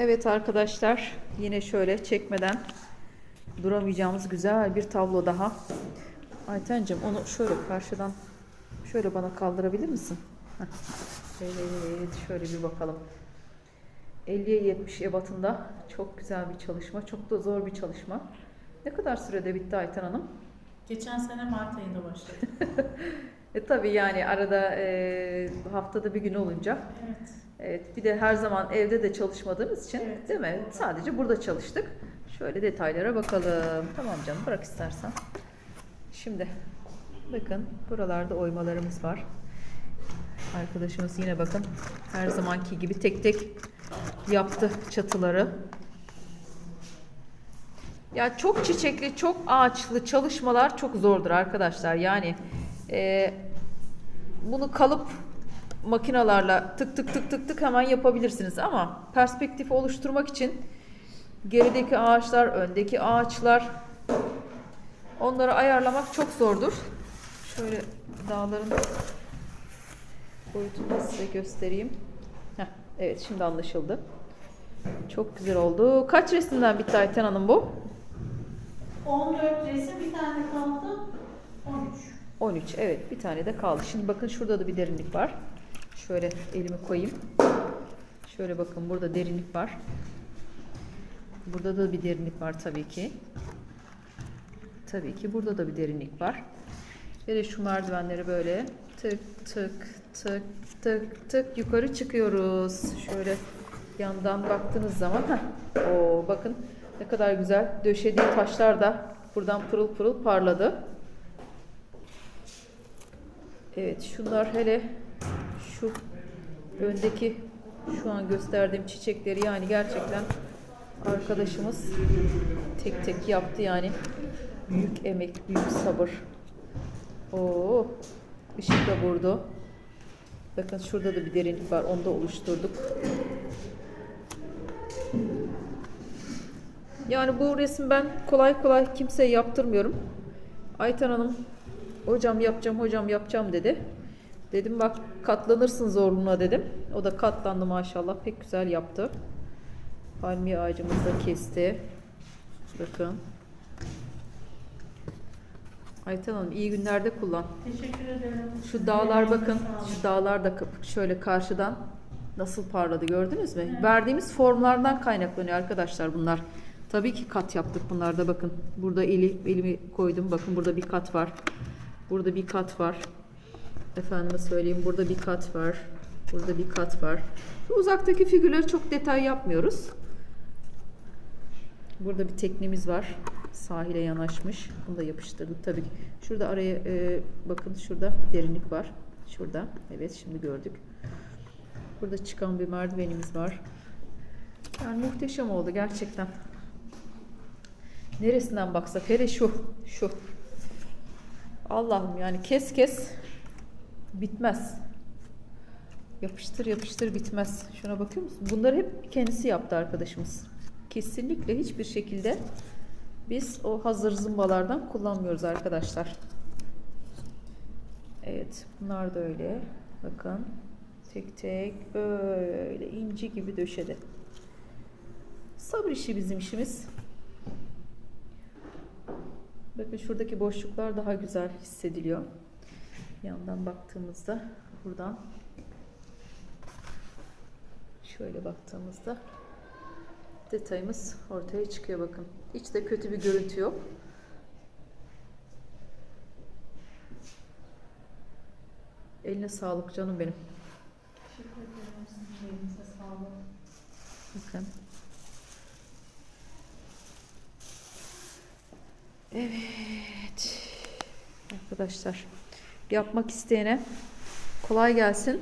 Evet arkadaşlar yine şöyle çekmeden duramayacağımız güzel bir tablo daha. Aytencim onu şöyle karşıdan şöyle bana kaldırabilir misin? Heh. Evet şöyle bir bakalım. 50'ye 70 ebatında çok güzel bir çalışma. Çok da zor bir çalışma. Ne kadar sürede bitti Ayten Hanım? Geçen sene Mart ayında başladı. E tabii yani arada e, haftada bir gün olunca Evet. Evet, bir de her zaman evde de çalışmadığımız için Evet. değil mi? Sadece burada çalıştık. Şöyle detaylara bakalım. Tamam canım bırak istersen. Şimdi bakın buralarda oymalarımız var. Arkadaşımız yine bakın her zamanki gibi tek tek yaptı çatıları. Ya çok çiçekli, çok ağaçlı çalışmalar çok zordur arkadaşlar. Yani e, bunu kalıp makinalarla tık tık tık tık tık hemen yapabilirsiniz ama perspektifi oluşturmak için gerideki ağaçlar, öndeki ağaçlar onları ayarlamak çok zordur. Şöyle dağların boyutunu size göstereyim. Heh, evet şimdi anlaşıldı. Çok güzel oldu. Kaç resimden bitti Ayten Hanım bu? 14 resim bir tane kaldı. 13. 13 evet bir tane de kaldı. Şimdi bakın şurada da bir derinlik var. Şöyle elimi koyayım. Şöyle bakın burada derinlik var. Burada da bir derinlik var tabii ki. Tabii ki burada da bir derinlik var. Ve de şu merdivenleri böyle tık tık tık tık tık yukarı çıkıyoruz. Şöyle yandan baktığınız zaman heh, o bakın ne kadar güzel döşediği taşlar da buradan pırıl pırıl parladı. Evet şunlar hele şu öndeki şu an gösterdiğim çiçekleri yani gerçekten arkadaşımız tek tek yaptı yani büyük emek büyük sabır. Oo ışık da vurdu. Bakın şurada da bir derinlik var onu da oluşturduk. Yani bu resim ben kolay kolay kimseye yaptırmıyorum. Ayten Hanım hocam yapacağım hocam yapacağım dedi. Dedim bak katlanırsın zorluğuna dedim. O da katlandı maşallah pek güzel yaptı. Palmiye ağacımızı da kesti. Bakın. Ayten Hanım iyi günlerde kullan. Teşekkür ederim. Şu dağlar bakın. Şu dağlar da kıp- şöyle karşıdan nasıl parladı gördünüz mü? Evet. Verdiğimiz formlardan kaynaklanıyor arkadaşlar bunlar. Tabii ki kat yaptık bunlarda bakın. Burada eli, elimi koydum. Bakın burada bir kat var. Burada bir kat var. Efendime söyleyeyim burada bir kat var. Burada bir kat var. Uzaktaki figürleri çok detay yapmıyoruz. Burada bir teknemiz var. Sahile yanaşmış. Bunu da yapıştırdık tabii ki. Şurada araya e, bakın şurada derinlik var. Şurada. Evet şimdi gördük. Burada çıkan bir merdivenimiz var. Yani muhteşem oldu gerçekten. Neresinden baksak hele şu şu. Allah'ım yani kes kes bitmez. Yapıştır yapıştır bitmez. Şuna bakıyor musun? Bunları hep kendisi yaptı arkadaşımız. Kesinlikle hiçbir şekilde biz o hazır zımbalardan kullanmıyoruz arkadaşlar. Evet, bunlar da öyle. Bakın. Tek tek böyle inci gibi döşedi. Sabır işi bizim işimiz. Bakın şuradaki boşluklar daha güzel hissediliyor. Yandan baktığımızda buradan şöyle baktığımızda detayımız ortaya çıkıyor bakın. Hiç de kötü bir görüntü yok. Eline sağlık canım benim. Teşekkür ederim. Sizin elinize sağlık. Bakın. Evet. Arkadaşlar yapmak isteyene kolay gelsin.